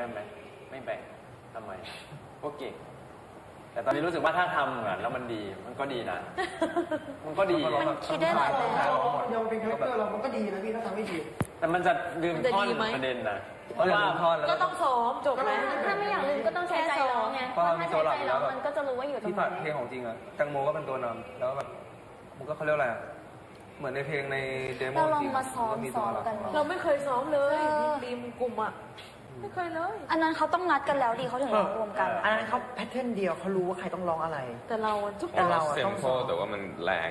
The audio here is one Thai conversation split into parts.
ให้ไหมไม่แบ่งทำไมก็เก่งแต่ตอนนี้รู้สึกว่าถ้าทำเหมือนแล้วมันดีมันก็ดีนะ มันก็ดีมันคิดได้หลายแบบยังเป็นคาแรคเตอร์เรา มันก็ดีนะพี่ถ้าทำไม่ดี แต่มันจะลืมมันจะท่อนดีไหมประเด็นนะเพเพราะราะว่าว่าท่อนแล้วก็ต้องซ้อมจบไหมถ้าไม่อยากลืมก็ต้องใช้ใจร้องไงเพราะเรามีถ้าตัวใช้หลักใจอยู่ร้แล้วแบบองมันก็จะรู้ว่าอยู่ตรงที่ไหผ่านเพลงนของจริงอะแตงโมก็เป็นตัวนำแล้วแบบมันก็เขาเรียกอะไรอะเหมือนในเพลงในเดโมเราลองจริงมาซ้อมก็มีซ้ตัอวมหลักกันไหมเราไม่เคยซ้อมเลยเออทีมกลุ่มอะ ไม่เคยเลย อันนั้นเขาต้องนัดกันแล้วดีเขาถึงร้องรวมกัน อันนั้นเขาแพทเทิร์นเดียวเขารู้ว่าใครต้องร้องอะไร แต่เราอะทุกแต่เราอะเซมต้องโพซ้อมแต่ว่ามันแรง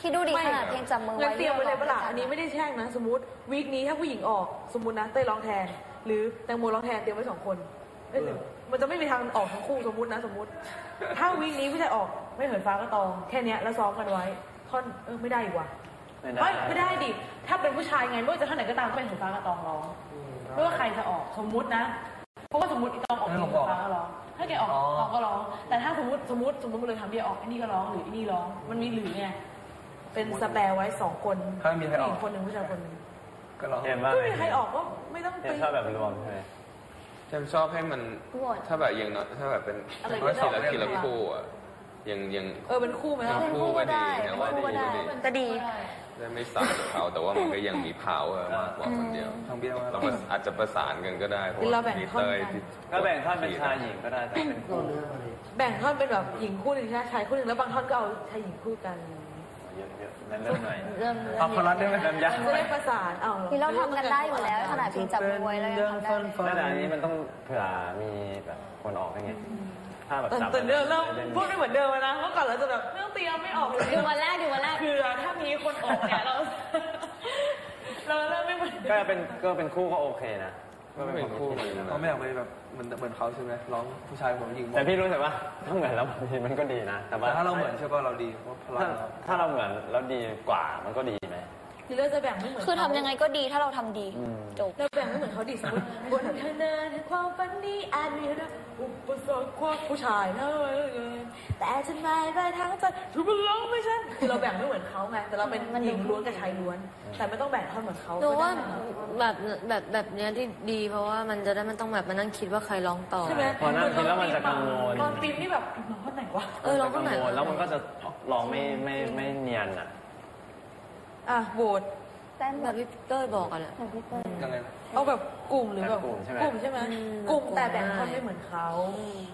คิดดูดิขนาดเพลงจับมืองั้นไว้เตรียมไว้เลยเปะล่าอันนี้ไม่ได้แช่งนะ สมมติวีคนี้ถ้าผู้หญิงออกสมมตินะเต้ยร้องแทน หรือแตงโมร้องแทนเตรียมไว้สองคนเอ้ยมันจะไม่มีทางออกทั้งคู่สมมตินะ สมมติ ถ้าวีคนี้ผู้ชายออกไม่เหินฟ้าก็ตองแค่เนี้ยแล้วซ้อมกันไว้ท่อนเออไม่ได้อีกว่ะไม่ได้ เฮ้ยไม่ได้ดิถ้าเป็นผู้ชายไงไม่ว่าจะท่านไหนก็ตามก็เป็นหัวฟ้ากระตองร้อง ไม่ว่าใครจะออกสมมุตินะ เพราะว่าสมมติอีตองออกอีหัวฟ้าก็ร้อง ถ้าแกออกตองก็ร้อง แต่ถ้าสมมติสมมติสมมติมันเลยทำเบียออกไอ้นี่ก็ร้องหรือไอ้นี่ร้อง มันมีหรือไง เป็นสแปรไว้สองคนถ้าไม่มีใครอผู้หอญิกงคนหนึ่งผู้ชายคนหนึ่งก็ร้องเห็นว่าไม่มีใครออกก็ไม่ต้องเห็ไปนชอบแบบรวมใช่ไหมเจมชอบให้มันโหวต ถ้าแบบอย่างน้อยถ้าแบบเป็นอะไรก็ว่าได้ทีละทีละคู่อะยังยังเออเป็นคู่ไหมล่ะ เป็นคู่ก็ได้เป็เป็นนคู่คู่ก็ก็ดีได้ก็ดี ก็ดี ได้ไม่สายกับเขาแต่ว่ามันก็ยังมีพาวมากกว่าคนเดียวทางเบี้ยว่าเราก็อาจจะประสานกันก็ได้เพราะเราว่าแบ่งมีท่อนเต้ยกันที่ก็แบ่งท่อนเป็นชายหญิงก็ได้แต่เป็นคู่แบ่งท่อนเป็นแบบหญิงคู่หนึ่งชายคู่หนึ่งแล้วบางท่อนก็เอาชายหญิงคู่กันเยอะๆนั่นเริ่มหน่อยเริ่มเอาคอรัสได้ไหมเริ่มยากจะได้ประสานเอาที่เราทำกันได้อยู่แล้วขนาดเพลงจับมือไว้แล้วยังทำได้เลยแต่อันนี้มันต้องเผื่อมีแบบคนออกให้ไง ถ้าแบบแต่จับแต่เดิมเราล่นพูดไม่เหมือนเดิมนะเมื่อก่อนเราจะแบบไม่ต้องเตรียมไม่ออกเลยดูวันแรกดูวันแรกคือถ้ามีคนออกเนี่ยเราเราเริ่มไม่เหมือนก็เดิมเป็นก็เป็นคู่ก็โอเคนะก็ก็เป็เป็นนคู่คู่เหมือนกันเขาไม่อยากไปแบบเหมือนเหมือนเขาใช่ไหมร้องผู้ชายผมหญิงหมดแต่พี่รู้สึกว่าถ้าเหมือนแล้วบางทีมันก็ดีนะ แต่ว่าแต่ถ้าเราเหมือนใช่ป่ะเราดีเพราะพลัถ้างเราถ้าเราเหมือนแล้วดีกว่ามันก็ดีไหม หรือเราจะแบ่งไม่เหมือนคือทำยังไงก็ดีถ้าเราทำดีอืม จบ เราแบ่งไม่เหมือนเขาดิสมมติบนทางเดินแห่งความฝันนี้อาจมีนะอุปสรรคความผู้ชายนะแต่ฉันไม่ไปทางใจทุบล้องไม่ใช่คือเราแบ่งไม่เหมือนเขาไงแต่เราเป็นหญิงล้วนกับชายล้วน แต่ไม่ต้องแบ่งเท่าเหมือนเขาหนูว่าก็ได้แบบแบบแบบเนี้ยที่ดีเพราะว่ามันจะได้ไม่ต้องแบบมานั่งคิดว่าใครร้องต่อ ใช่ไหมพอนั่งคิดแล้วมันจะกังวล ตอนปีนนี่แบบน้องคนไหนวะ เออร้องคนไหน กังวลแล้วมันก็จะร้องไม่ไม่ไม่เนียนอะ อะโหวตเต้นแบแบบบพี่เต้ยบอกอะแหละแบบพี่เต้ย ยังไงเอาแบบกลุ่มหรือแบบแบบกลุ่มใช่ไหม กลุ่มใช่ไหมอืม กลุ่มแต่กลุ่มแบ่งได้คนไม่เหมือนเขา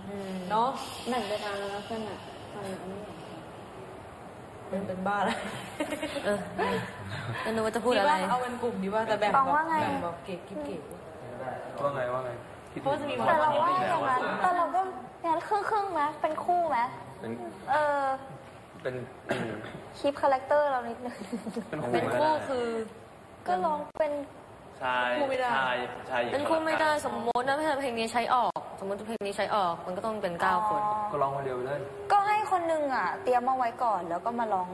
อืมเนาะแบ่งไปทางแล้วกันอะทางนี้เป็นเป็นบ้าแล้วเออแล้วนึกว่าจะพูดดีอะไร ว่าเอาเป็นกลุ่มดีว่าแต่แบ่งฟังว่าไง แบ่งแบบเก๋กิ๊บเก๋ว่าไงว่าไงคิดเพราะว่าจะมี แต่เราว่าอย่างนั้นแต่เราก็งั้นครึ่งครึ่งๆไหมเป็นคู่ไหมเป็น เออ เป็นอืมคลิปคาแรคเตอร์เรานิดนึง เป็นคู่ เป็นไหมคู่คือก็ลองเป็น ชายชายชายหญิงเป็นคู่ไม่ได้สมมตินะถ้าเพลงนี้ใช้ออก สมมติเพลงนี้ใช้ออกมันก็ต้องเป็นเก้าคนก็ร้องคนเดียวไปเลย ก็ให้คนนึงอะ เตรียมมาไว้ก่อนแล้วก็มาร้อง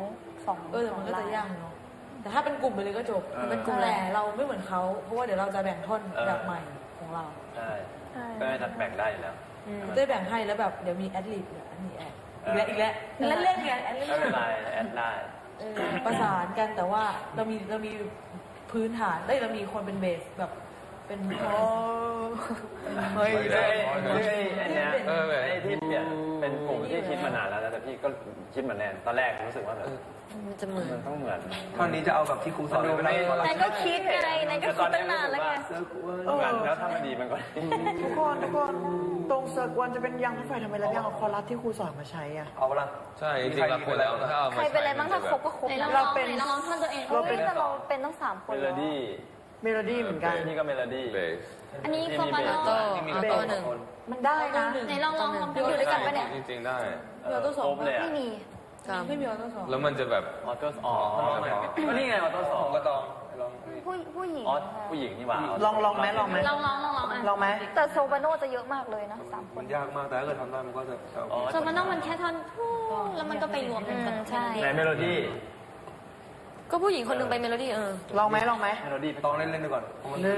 สองเออแต่มันก็จะยากเนาะแต่ถ้าเป็นกลุ่มไปเลยก็จบออเป็นกลุ่มแต่เราไม่เหมือนเขาเพราะว่าเดี๋ยวเราจะแบ่งท่อนเออ แบบใหม่ของเราใช่ใช่ ก็ไม่ตัดแบ่งได้อยู่แล้ว อืม ได้แบ่งให้แล้วแบบเดี๋ยวมีแอดลิบเดี๋ยวอันนี้แอด อีกแล้วอีกแล้วเล่นเล่นๆไงแอดเล่นไม่เป็นไรแอดได้ เออประสานกันแต่ว่าเรามีเรามีพื้นฐานได้ยเรามีคนเป็นเบสแบบ เป็นโอ้เฮ้ยเฮ้ยเฮ้ยอันเนี้ยเออแบบไอ้ที่เปลี่ยนเป็นกลุ่มที่คิดมานานแล้วนะแต่พี่ก็คิดเหมือนแนนตอนแรกรู้สึกว่าแบบมันจะเหมือนมันต้องเหมือนท่อนนี้จะเอาแบบที่ครูสอนเลยเวลาเขานายก็คิดไงนายก็คิดตั้งนานแล้วไงเหมือนแล้วถ้ามันดีมันก็ดีทุกคนทุกคนตรงเซิร์กวันจะเป็นยังไม่ไฟทำไมแล้วยังเอาคอรัสที่ครูสอนมาใช้อะเอาละใช่จริงๆเราควรแล้วถ้าเอามาใครเป็นอะไรบ้างถ้าครบก็ครบไหนลองเราเป็นลองท่อนตัวเองเราเป็นแต่เราเป็นต้องสามคนเมโลดี้ เมโลดี้เหมือนกัน นี่ก็เมโลดี้เบส อันนี้โซปราโนโต้เอาโต้หนึ่งมันได้นะไหนลองลองลองอยู่ด้วยกันปะเนี่ยจริงๆได้มีออโต้สองครบเลยอะไม่มีกรรมไม่มีออโต้สองแล้วมันจะแบบออโต้อ๋อก็นี่ไงออโต้สองก็ต้องลองผู้ผู้หญิงอ๋อผู้หญิงนี่หว่าลองลองไหมลองไหมลองลองลองลองอะลองไหมแต่โซปราโนจะเยอะมากเลยนะสามคมันนยากมากแต่ถ้าเกิดทำได้มันก็จะจะอ๋อโซปราโนมันแค่ท่อนแล้วมันก็ไปรวมกันใช่ไหนเมโลดี้ ก็ผู้หญิงคนหนึ่งไปเมโลดี้เออ ลองไหมลองไหม เมโลดี้ต้องเล่นเล่นดูก่อนเพราะมันหนึ่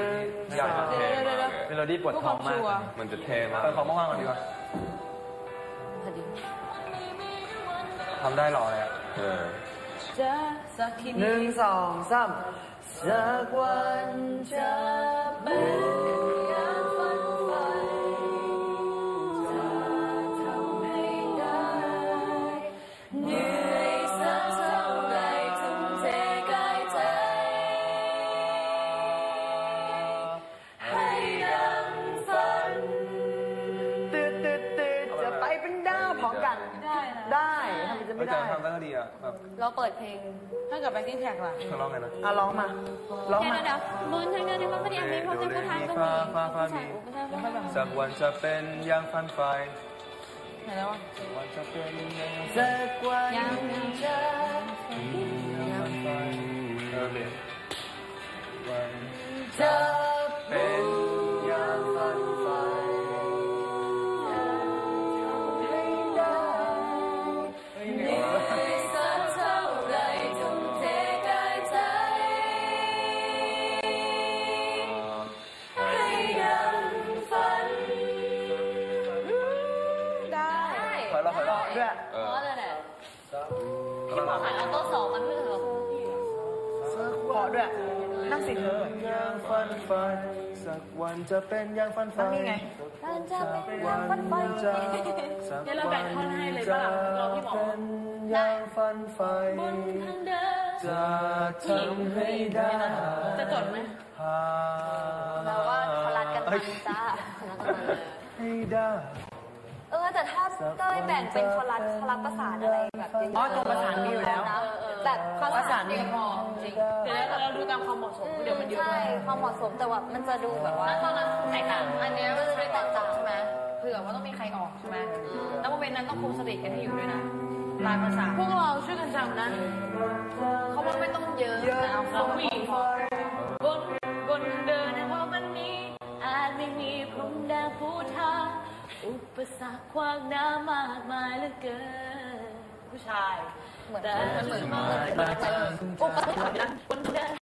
งยากสองเท่มากเลยเมโลดี้ปวดท้องมากมันจะเท่มากไปขอมากๆก่อนดีกว่าพอดีทำได้หล่อเลยอะเออจะสักทีหนึ่งสองสามสักวันจะเป็น ไม่แต่ได้ ทำได้ก็ดีอะแบบเราเปิดเพลงถ้ากับแบ็คกิ้งแท็กล่ะเขาร้องไงนะอะร้องมาร้องเดี๋ยวมา เดี๋ยวบนทางเดินที่มันไม่ได้อันนี้เพราะเป็นผู้ชายก็มีฟ้าฟ้าผู้ชายมีผู้ชายผู้ชายสักวันจะเป็นอย่างฟันไฟไหนแล้ววะสักวันจะเป็นอย่างสักวันยังจะฟันไฟเออเลยวันจะ ราะอะไรเนี่ยกำลังผ่านออโต้สองมันไม่เหรอเพราะด้วย นั่งสิเธออย่างฟันไฟสักวันจะเป็นอย่างฟันไฟนั่งนี่ไงมันจะเป็นวัวันนฟันไฟจะสักเดี๋ยวเราแบ่งท่อนให้เลยจะป่ะเราพี่หมอเป็นอย่างฟันไฟบนทางเดินจะทำให้ได้ จะจดไหมเราว่าเขารัดกันมันจ้าให้ได้เอ อแต่ถ้าเต้ยแบ่งเป็นคอรัสคอรัสประสานอะไรแบบเยอะๆอ๋อตัวประสานมีอยู่แล้วนะแบบประประสาสานนนี่นี่พอจริงเดี๋ยวเราดูตามความเหมาะสมเดี๋ยวมันเยอะใช่ไปความเหมาะสมแต่ว่ามันจะดูแบบว่าตอนนั้นแตกต่างอันเนี้ยมันจะได้แตกต่างใช่ไหมเผื่อว่าต้องมีใครออกใช่ไหมแล้วโมเมนต์นั้นต้องคุมสติกันให้อยู่ด้วยนะลายภาษาพวกเราช่วยกันจำนะเขาบอกไม่ต้องเยอะแต่เอาเราเขาผู้หญิง ปสรรคขวางหน้ามากมายเหลือเกินผู้ชาย เหมือนแต่เหมือนเหมือนมาก อุปสรรคนั้นบนเดิน